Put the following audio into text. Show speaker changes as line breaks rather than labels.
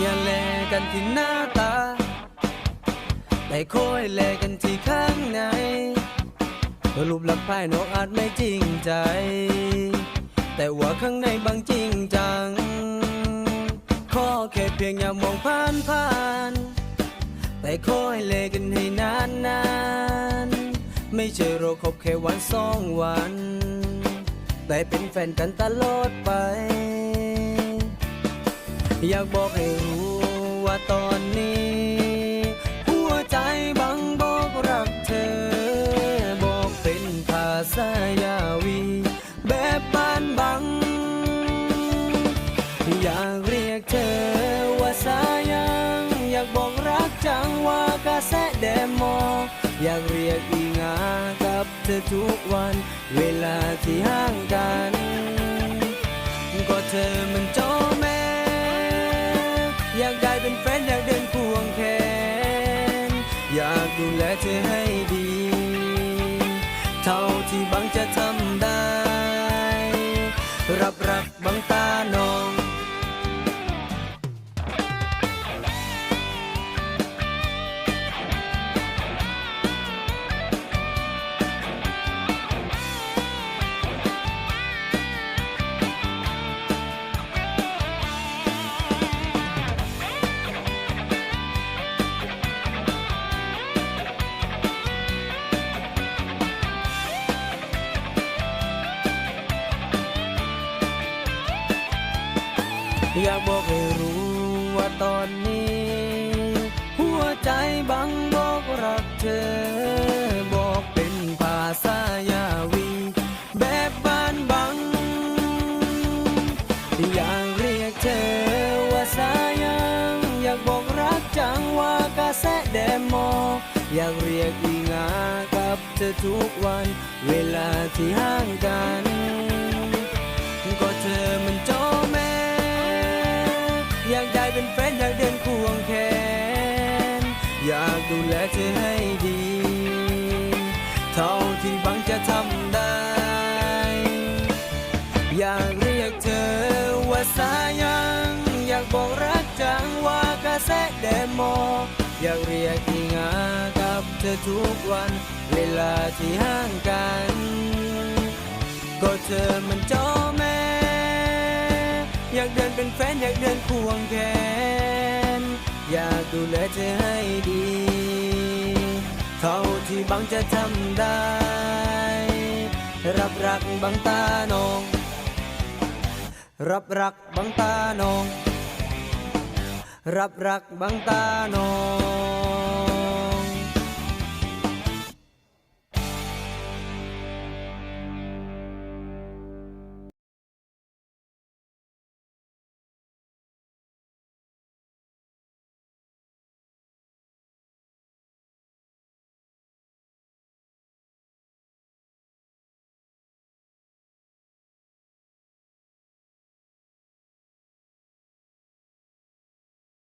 อย่าแลกันที่หน้าตา แต่คอยแลกันที่ข้างในรูปลักษณ์ภายนอกอาจไม่จริงใจ แต่ว่าข้างในบางจริงจัง ขอแค่เพียงอย่ามองผ่านผ่าน แต่คอยเลกันให้นานนานไม่ใช่เราคบแค่วันสองวัน แต่เป็นแฟนกันตลอดไป อยากบอกให้รู้ว่าตอนนี้ หัวใจบังบอกรักเธอ บอกเป็นภาษายาวี แบบบ้านบัง อยากเรียกเธอว่าสายัง อยากบอกรักจังว่ากระแสแดมอ อยากเรียกอีงากับเธอทุกวัน เวลาที่ห่างกัน ก็เธอมันจ้าแม่ อยากได้เป็นแฟนอยากเดินควงแขน อยากดูแลเธอให้ดี เท่าที่บังจะทำได้ รับรักบังตาน้อย อยากบอกให้รู้ว่าตอนนี้ หัวใจบังบอกรักเธอ บอกเป็นภาษายาวี แบบบ้านบัง อยากเรียกเธอว่าสายัง อยากบอกรักจังว่ากระแสแดมออยากเรียกอีงากับเธอทุกวัน เวลาที่ห่างกัน ก็เธอ เป็นแฟนอยากเดินควงแขน อยากดูแลเธอให้ดี เท่าที่บังจะทำได้ อยากเรียกเธอว่าสายัง อยากบอกรักจังว่ากระแสแดมอ อยากเรียกอีงากับเธอทุกวัน เวลาที่ห่างกัน เป็นแฟนอยากเดินควงแขน อยากดูแลเธอให้ดี เท่าที่บังจะทำได้ รับรักบังตาน้อง รับรักบังตาน้อง รับรักบังตาน้อง